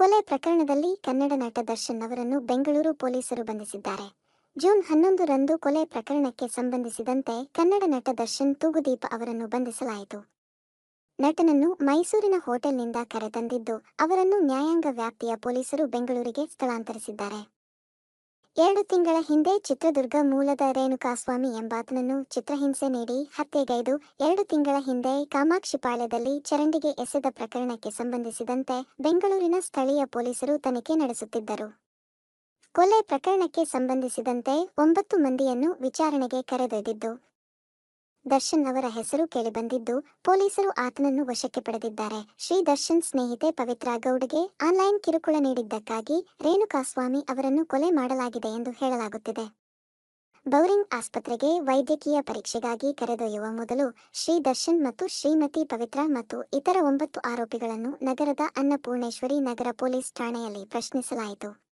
ಕೊಲೆ ಪ್ರಕರಣದಲ್ಲಿ ಕನ್ನಡ ನಟ ದರ್ಶನ್ ಅವರನ್ನು ಬೆಂಗಳೂರು ಪೊಲೀಸರು ಬಂಧಿಸಿದ್ದಾರೆ. ಜೂನ್ ಹನ್ನೊಂದರಂದು ಕೊಲೆ ಪ್ರಕರಣಕ್ಕೆ ಸಂಬಂಧಿಸಿದಂತೆ ಕನ್ನಡ ನಟ ದರ್ಶನ್ ತೂಗುದೀಪ ಅವರನ್ನು ಬಂಧಿಸಲಾಯಿತು. ನಟನನ್ನು ಮೈಸೂರಿನ ಹೋಟೆಲ್ನಿಂದ ಕರೆತಂದಿದ್ದು, ಅವರನ್ನು ನ್ಯಾಯಾಂಗ ವ್ಯಾಪ್ತಿಯ ಪೊಲೀಸರು ಬೆಂಗಳೂರಿಗೆ ಸ್ಥಳಾಂತರಿಸಿದ್ದಾರೆ. ಎರಡು ತಿಂಗಳ ಹಿಂದೆ ಚಿತ್ರದುರ್ಗ ಮೂಲದ ರೇಣುಕಾಸ್ವಾಮಿ ಎಂಬಾತನನ್ನು ಚಿತ್ರಹಿಂಸೆ ನೀಡಿ ಹತ್ಯೆಗೈದು, ಎರಡು ತಿಂಗಳ ಹಿಂದೆ ಕಾಮಾಕ್ಷಿಪಾಳ್ಯದಲ್ಲಿ ಚರಂಡಿಗೆ ಎಸೆದ ಪ್ರಕರಣಕ್ಕೆ ಸಂಬಂಧಿಸಿದಂತೆ ಬೆಂಗಳೂರಿನ ಸ್ಥಳೀಯ ಪೊಲೀಸರು ತನಿಖೆ ನಡೆಸುತ್ತಿದ್ದರು. ಕೊಲೆ ಪ್ರಕರಣಕ್ಕೆ ಸಂಬಂಧಿಸಿದಂತೆ ಒಂಬತ್ತು ಮಂದಿಯನ್ನು ವಿಚಾರಣೆಗೆ ಕರೆದೊಯ್ದಿದ್ದು ದರ್ಶನ್ ಅವರ ಹೆಸರು ಕೇಳಿಬಂದಿದ್ದು ಪೊಲೀಸರು ಆತನನ್ನು ವಶಕ್ಕೆ ಪಡೆದಿದ್ದಾರೆ. ಶ್ರೀ ದರ್ಶನ್ ಸ್ನೇಹಿತೆ ಪವಿತ್ರಾ ಗೌಡ್ಗೆ ಆನ್ಲೈನ್ ಕಿರುಕುಳ ನೀಡಿದ್ದಕ್ಕಾಗಿ ರೇಣುಕಾಸ್ವಾಮಿ ಅವರನ್ನು ಕೊಲೆ ಮಾಡಲಾಗಿದೆ ಎಂದು ಹೇಳಲಾಗುತ್ತಿದೆ. ಬೌರಿಂಗ್ ಆಸ್ಪತ್ರೆಗೆ ವೈದ್ಯಕೀಯ ಪರೀಕ್ಷೆಗಾಗಿ ಕರೆದೊಯ್ಯುವ ಮೊದಲು ಶ್ರೀ ದರ್ಶನ್ ಮತ್ತು ಶ್ರೀಮತಿ ಪವಿತ್ರ ಮತ್ತು ಇತರ ಒಂಬತ್ತು ಆರೋಪಿಗಳನ್ನು ನಗರದ ಅನ್ನಪೂರ್ಣೇಶ್ವರಿ ನಗರ ಪೊಲೀಸ್ ಠಾಣೆಯಲ್ಲಿ ಪ್ರಶ್ನಿಸಲಾಯಿತು.